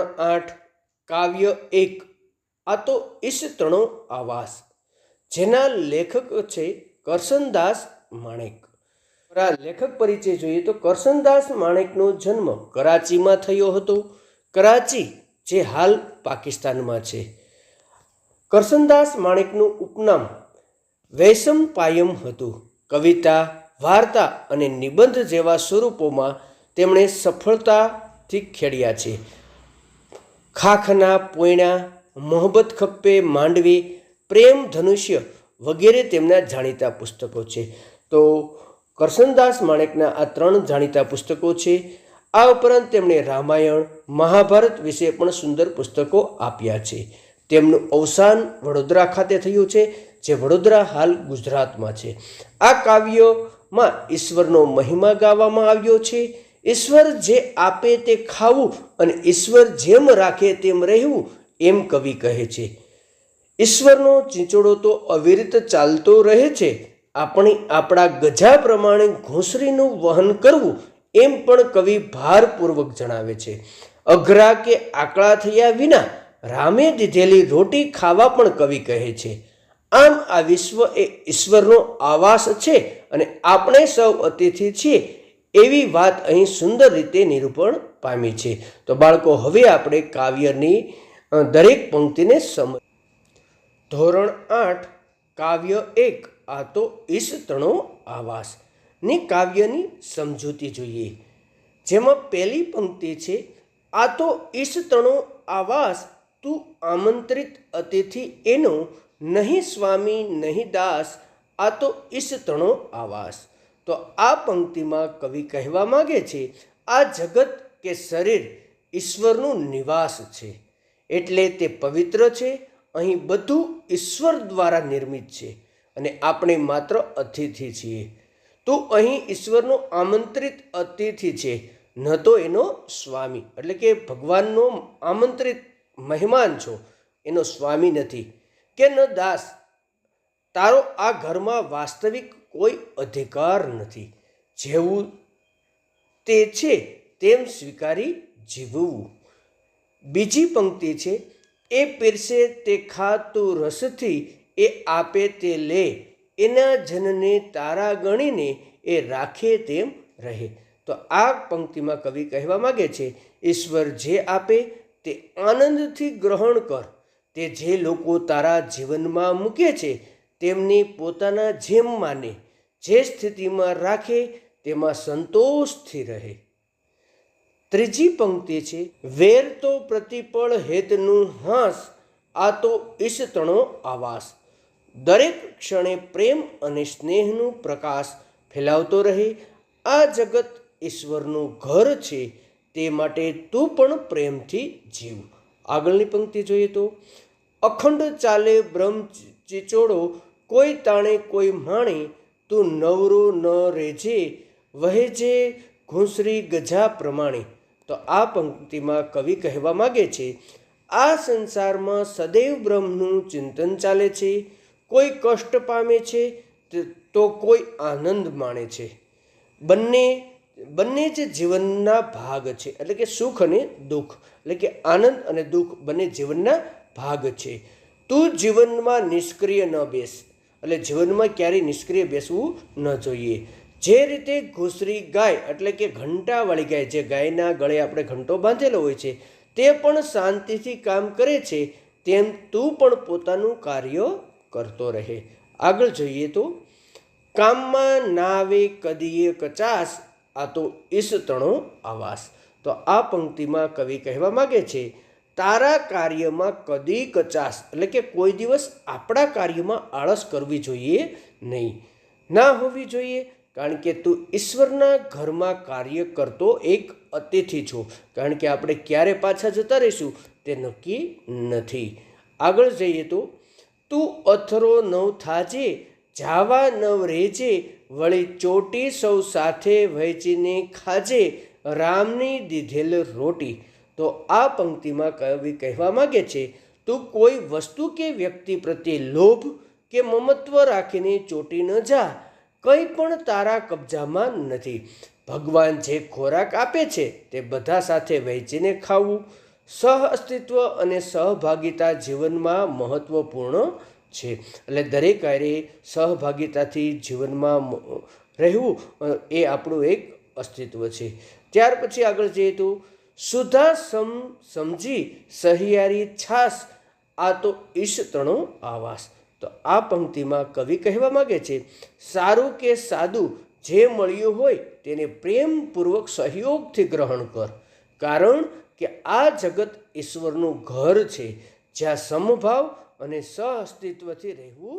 આઠ, કાવ્ય એક. આ તો ઈશ ત્રણો આવાસ. જેના લેખક છે કરસનદાસ માણેક. લેખક પરિચય જોઈએ તો કરસનદાસ માણેકનો જન્મ કરાચીમાં થયો હતો. કરાચી, જે હાલ પાકિસ્તાનમાં છે. કરસનદાસ માણેકનું ઉપનામ વૈષમ પાયમ હતું. કવિતા, વાર્તા અને નિબંધ જેવા સ્વરૂપોમાં તેમણે સફળતાથી ખેડ્યા છે. ખાખના, પોયણા, મોહબ્બત ખપ્પે માંડવી, પ્રેમ ધનુષ્ય વગેરે તેમના જાણીતા પુસ્તકો છે. તો કરસનદાસ માણેકના આ ત્રણ જાણીતા પુસ્તકો છે. આ ઉપરાંત તેમણે રામાયણ, મહાભારત વિશે પણ સુંદર પુસ્તકો આપ્યા છે. તેમનું અવસાન વડોદરા ખાતે થયું છે, જે વડોદરા હાલ ગુજરાતમાં છે. આ કાવ્યોમાં ઈશ્વરનો મહિમા ગાવામાં આવ્યો છે. ઈશ્વર જે આપે તે ખાવું અને ઈશ્વર જેમ રાખે તેમ રહેવું એમ કવિ કહે છે. ઈશ્વરનો ચીંચોડો તો અવિરત ચાલતો રહે છે. આપણે આપણા ગજા પ્રમાણે ઘોંસરીનું વહન કરવું એમ પણ કવિ ભારપૂર્વક જણાવે છે. અઘરા કે આકળા થયા વિના રામે દીધેલી રોટી ખાવા પણ કવિ કહે છે. આમ આ વિશ્વ એ ઈશ્વરનો આવાસ છે અને આપણે સૌ અતિથિ છીએ એવી વાત અહીં સુંદર રીતે નિરૂપણ પામી છે. તો બાળકો, હવે આપણે કાવ્યની દરેક પંક્તિને સમ ધોરણ આઠ, કાવ્ય એક, આ તો ઈશતણો આવાસની કાવ્યની સમજૂતી જોઈએ. જેમાં પહેલી પંક્તિ છે, આ તો ઈશ તણો આવાસ, તું આમંત્રિત અતિથિ એનો, નહીં સ્વામી, નહીં દાસ, આ તો ઈશ તણો આવાસ. તો આ પંક્તિમાં કવિ કહેવા માગે છે, આ જગત કે શરીર ઈશ્વરનું નિવાસ છે. એટલે તે પવિત્ર છે, અહીં બધું ઈશ્વર દ્વારા નિર્મિત છે અને આપણે માત્ર અતિથિ છીએ. તું અહીં ઈશ્વરનો આમંત્રિત અતિથિ છે, ન તો એનો સ્વામી. એટલે કે ભગવાનનો આમંત્રિત મહેમાન છો, એનો સ્વામી નથી. કે ન દાસ, તારો આ ઘરમાં વાસ્તવિક કોઈ અધિકાર નથી. જેવું તે છે, તેમ સ્વીકારી જીવવું. બીજી પંક્તિ છે, એ પીરસે તે ખાતું રસથી એ આપે તે લે. એના જનને તારા ગણીને એ રાખે તેમ રહે. તો આ પંક્તિમાં કવિ કહેવા માગે છે, ઈશ્વર જે આપે તે આનંદથી ગ્રહણ કર. તે જે લોકો તારા જીવનમાં મૂકે છે તેમની પોતાના જેમ માને જે સ્થિતિમાં રાખે તેમાં સંતોષથી રહે. ત્રીજી પંક્તિ છે, વેર તો પ્રતિપળ હેતનું હાસ, આ તો ઈશતણો આવાસ. દરેક ક્ષણે પ્રેમ અને સ્નેહનું પ્રકાશ ફેલાવતો રહે. આ જગત ઈશ્વરનું ઘર છે, તે માટે તું પણ પ્રેમથી જીવ. આગળની પંક્તિ જોઈએ તો, અખંડ ચાલે બ્રહ્મ ચીચોડો કોઈ તાણે કોઈ માણે તું નવરો ન રેજે, વહેજે ઘૂંસરી ગજા પ્રમાણે. તો આ પંક્તિમાં કવિ કહેવા માગે છે, આ સંસારમાં સદૈવ બ્રહ્મનું ચિંતન ચાલે છે, કોઈ કષ્ટ પામે છે, તો કોઈ આનંદ માણે છે. બંને બંને જ જીવનના ભાગ છે, એટલે કે સુખ અને દુઃખ, એટલે કે આનંદ અને દુઃખ બંને જીવનના ભાગ છે. તું જીવનમાં નિષ્ક્રિય ન બેસ એટલે જીવનમાં ક્યારેય નિષ્ક્રિય બેસવું ન જોઈએ. જે રીતે ઘૂસરી ગાય એટલે કે ઘંટાવાળી ગાય, જે ગાયના ગળે આપણે ઘંટો બાંધેલો હોય છે, તે પણ શાંતિથી કામ કરે છે, તેમ તું પણ પોતાનું કાર્ય કરતો રહે. આગળ જોઈએ તો, કામમાં ના આવે કદીએ કચાસ આ તો ઈસતણો આવાસ. તો આ પંક્તિમાં કવિ કહેવા માગે છે તારા કાર્યમાં કદી કચાસ એટલે કે કોઈ દિવસ આપણા કાર્યમાં આળસ કરવી જોઈએ નહીં. ના હોવી જોઈએ, કારણ કે તું ઈશ્વરના ઘરમાં કાર્ય કરતો એક અતિથિ છો. કારણ કે આપણે ક્યારે પાછા જતા રહીશું તે નક્કી નથી. આગળ જઈએ તો, તું અથરો નવ થાજે, જાવા નવ રેજે, વળી ચોટી સૌ સાથે વહેંચીને ખાજે, રામની દીધેલ રોટી. તો આ પંક્તિમાં કવિ કહેવા માગે છે, તું કોઈ વસ્તુ કે વ્યક્તિ પ્રત્યે લોભ કે મમત્વ રાખીને ચોટી ન જા. કંઈ પણ તારા કબજામાં નથી. ભગવાન જે ખોરાક આપે છે તે બધા સાથે વહેંચીને ખાવું. સહ અસ્તિત્વ અને સહભાગિતા જીવનમાં મહત્વપૂર્ણ છે. એટલે દરેક કાર્ય સહભાગિતાથી જીવનમાં રહેવું એ આપણું એક અસ્તિત્વ છે. ત્યાર પછી આગળ જઈએ તો સુધા સમ સમજી સહિયારી છાસ. આ તો ઈશ તણો આવાસ. તો આ પંક્તિમાં કવિ કહેવા માગે છે, સારું કે સાદું જે મળ્યું હોય તેને પ્રેમપૂર્વક સહયોગથી ગ્રહણ કર. કારણ કે આ જગત ઈશ્વરનું ઘર છે, જ્યાં સમભાવ અને સહઅસ્તિત્વથી રહેવું